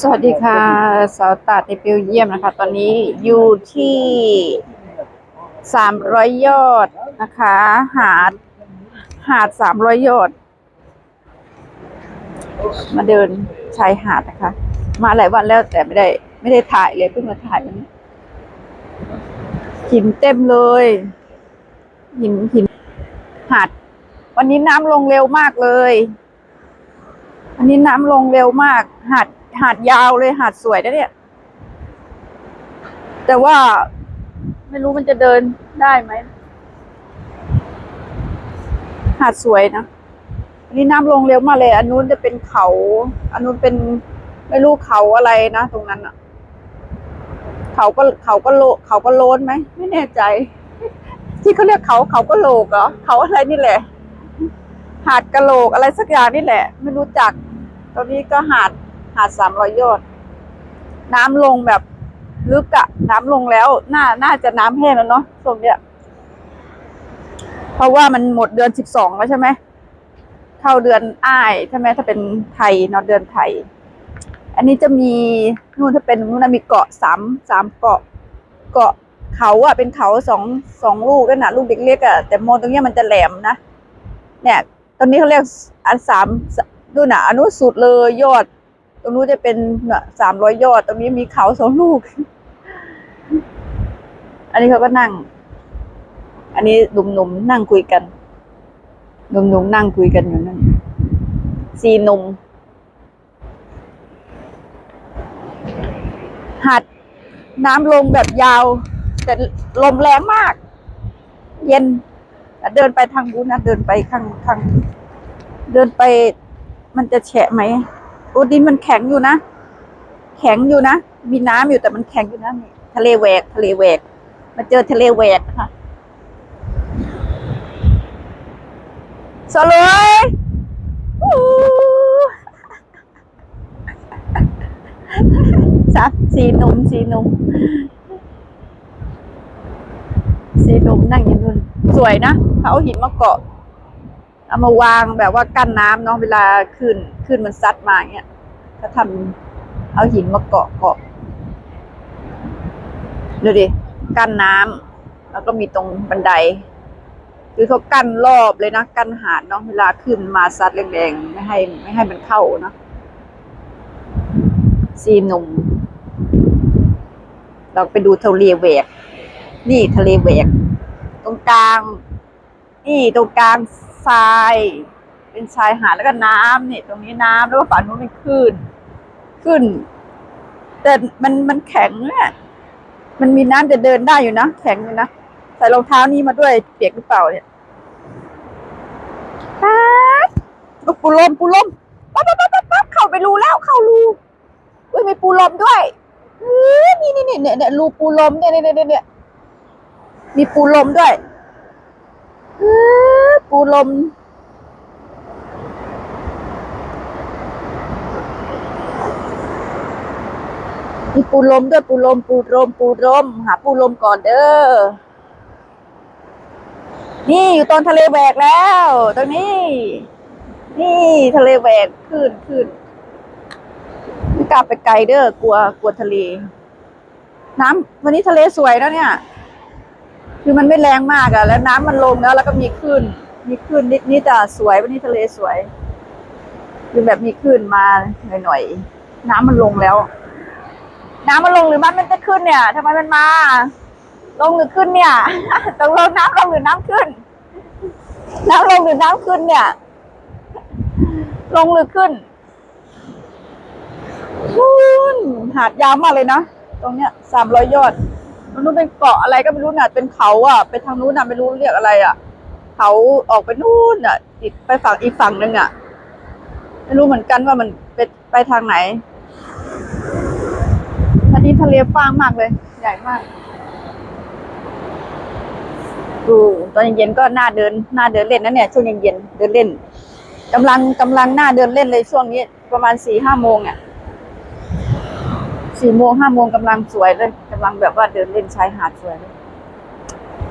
สวัสดีค่ะ สาวตาดในเบลเยี่ยมนะคะ ตอนนี้อยู่ที่สามร้อยยอดนะคะ หาด หาดสามร้อยยอด มาเดินชายหาดนะคะ มาหลายวันแล้วแต่ไม่ได้ ไม่ได้ถ่ายเลยเพิ่งมาถ่ายวันนี้หินเต็มเลย หินหินหาด วันนี้น้ำลงเร็วมากเลย อันนี้น้ำลงเร็วมาก หาดหาดยาวเลยหาดสวยนะเนี่ย แต่ว่าไม่รู้มันจะเดินได้ไหม หาดสวยนะ อันนี้น้ำลงเร็วมากเลย อันนู้นจะเป็นเขา อันนู้นเป็นไม่รู้เขาอะไรนะตรงนั้นอะเขาก็เขาก็โลเขาก็โลนไหมไม่แน่ใจ ที่เขาเรียกเขาเขาก็โลกเหรอเขาอะไรนี่แหละ หาดกะโหลกอะไรสักอย่างนี่แหละ ไม่รู้จัก ตอนนี้ก็หาดหาดสามรอยยอด น้ำลงแบบลึกอะน้ำลงแล้ว น่าน่าจะน้ำแห้งแล้วเนาะช่วงเนี้ยเพราะว่ามันหมดเดือนสิบสองแล้วใช่ไหมเข้าเดือนอ้ายใช่ไหมถ้าเป็นไทยเนอะเดือนไทย อันนี้จะมีนู่นถ้าเป็นนู่นนะมีเกาะสามสามเกาะ เกาะเขาอะเป็นเขาสองสองลูกด้วยนะลูกเล็กๆอะแต่โมตรงเนี้ยมันจะแหลมนะเนี่ยตอนนี้เขาเรียกอันสาม ดูนะอนนู้นสุดเลยยอด ตรงนู้นจะเป็นสามร้อยยอด ตรงนี้มีเขาสองลูก อันนี้เขาก็นั่ง อันนี้หนุ่มๆนั่งคุยกันหนุ่มๆนั่งคุยกันอยู่นั่นสี่หนุ่มหัดน้ำลงแบบยาว แต่ลมแรงมาก เย็นเดินไปทางบูนนะเดินไปข้างข้างเดินไป มันจะแฉะไหมโอ้ดินมันแข็งอยู่นะ แข็งอยู่นะ มีน้ำอยู่แต่มันแข็งอยู่นะนี่ทะเลแหวก ทะเลแหวก มาเจอทะเลแหวกนะคะสวยอู้สามสี่หนุ่มสีหนุ่มสีหนุ่มนั่งอยู่นู่นสวยนะเขาเอาหินมาเกาะ เอามาวางแบบว่ากั้นน้ำเนาะเวลาขึ้นขึ้นมันซัดมาเงี้ยก็ทำเอาหินมาเกาะเกาะดูดิกั้นน้ำแล้วก็มีตรงบันได คือเขากั้นรอบเลยนะกั้นหาดเนาะเวลาขึ้นมาซัดแรงๆไม่ให้ไม่ให้มันเข้าเนาะซีหนุ่มเราไปดูทะเลแหวก นี่ทะเลแหวก ตรงกลาง นี่ตรงกลาง ทราย เป็นชายหาดแล้วก็น้ำนี่ยตรงนี้น้ำแล้วก็ฝั่งนู้นเป็นคลื่นขึ้นแต่มันมันแข็งเนี่ยมันมีน้ำจะเดินได้อยู่นะแข็งอยู่นะใส่รองเท้านี้มาด้วยเปียกหรือเปล่าเนี่ยป๊าดลูกปูลมปูลมปั๊บปั๊บปั๊บปั๊บปั๊บเข้าไปรูแล้วเข้ารูอุ้ยมีปูลมด้วยเฮ้ยนี่นี่นี่เนี่ยเนี่ยรูปูลมเนี่ยเนี่ยเนี่ยเนี่ยมีปูลมด้วย ปูลม มีปูลมด้วยปูลม ปูลม ปูลม หาปูลมก่อนเด้อ นี่อยู่ตอนทะเลแหวกแล้ว ตรงนี้ นี่ทะเลแหวกขึ้นขึ้นไม่กล้าไปไกลเด้อกลัวกลัวทะเล น้ำวันนี้ทะเลสวยแล้วเนี่ย คือมันไม่แรงมากอะแล้วน้ำมันลงแล้ว แล้วก็มีคลื่นมีคลื่นนิดนิดอะสวยวันนี้ทะเลสวย คือแบบมีคลื่นมาหน่อยๆน้ำมันลงแล้ว น้ำมันลงหรือมันมันจะขึ้นเนี่ยทำไมมันมา ลงหรือขึ้นเนี่ยตกลงน้ำลงหรือน้ำขึ้น น้ำลงหรือน้ำขึ้นเนี่ย ลงหรือขึ้นนู่นหาดยาวมากเลยนะตรงเนี้ยสามร้อยยอด มันนู้นเป็นเกาะอะไรก็ไม่รู้น่ะ เป็นเขาอะ ไปทางนู้นน่ะไม่รู้เรียกอะไรอะ เขาออกไปนู่นอะอีกไปฝั่งอีกฝั่งหนึ่งอะ ไม่รู้เหมือนกันว่ามันไปไปทางไหนอันนี้ทะเลกว้างมากเลย ใหญ่มากดูตอนเย็นก็น่าเดินน่าเดินเล่นนะเนี่ยช่วงเย็นๆเดินเล่นกำลังกำลังน่าเดินเล่นเลยช่วงนี้ ประมาณสี่ห้าโมงเนี่ยสี่โมงห้าโมงกำลังสวยเลยำลังแบบว่าเดินเล่นชายหาดสวยเลย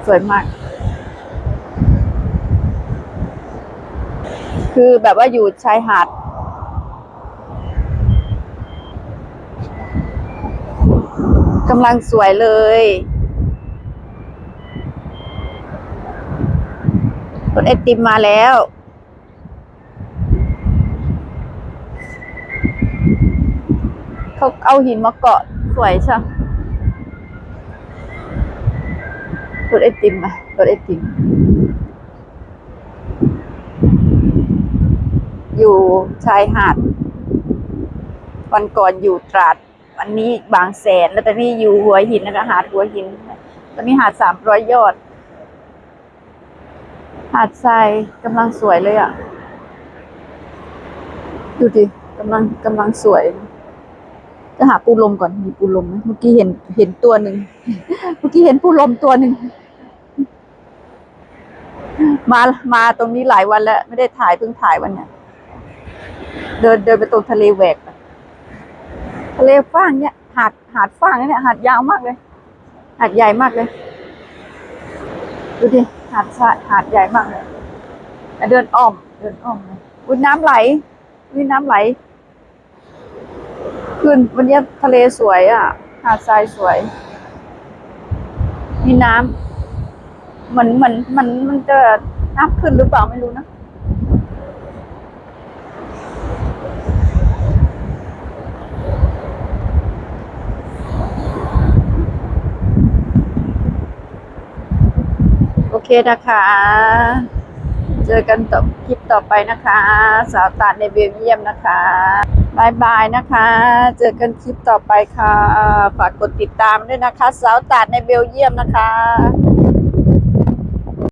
สวยมาก คือแบบว่าอยู่ชายหาด กำลังสวยเลย รถไอติมมาแล้วเขาเอาหินมาเกาะสวยใช่ รถไอติมอะรถไอติม อยู่ชายหาด วันก่อนอยู่ตราด วันนี้บางแสน แล้วตอนนี้อยู่หัวหินนะคะหาดหัวหิน ตอนนี้หาดสามร้อยยอด หาดทรายกำลังสวยเลยอะดูดิกำลังกำลังสวย จะหาปูลมก่อนมีปูลมไหมเมื่อกี้เห็นเห็นตัวหนึ่ง เมื่อกี้เห็นปูลมตัวหนึ่ง มามาตรงนี้หลายวันแล้ว ไม่ได้ถ่ายเพิ่งถ่ายวันเนี้ยเดินเดินไปตรงทะเลแหวกทะเลฟ้างเนี่ยหาดหาดฟ้างเนี่ยหาดยาวมากเลย หาดใหญ่มากเลย ดูดิหาดทรายหาดใหญ่มากเลยเดินอ้อม เดินอ้อมเลยอุ้ยน้ำไหลอุ้ยน้ำไหลขึ้นวันนี้ทะเลสวยอะ หาดทรายสวย มีน้ำ เหมือนเหมือนมันมันจะน้ำขึ้นหรือเปล่าไม่รู้นะโอเคนะคะ เจอกันต่อคลิปต่อไปนะคะ สาวตาดในเบลเยียมนะคะบายบายนะคะ เจอกันคลิปต่อไปค่ะ ฝากกดติดตามด้วยนะคะ สาวตาดในเบลเยียมนะคะ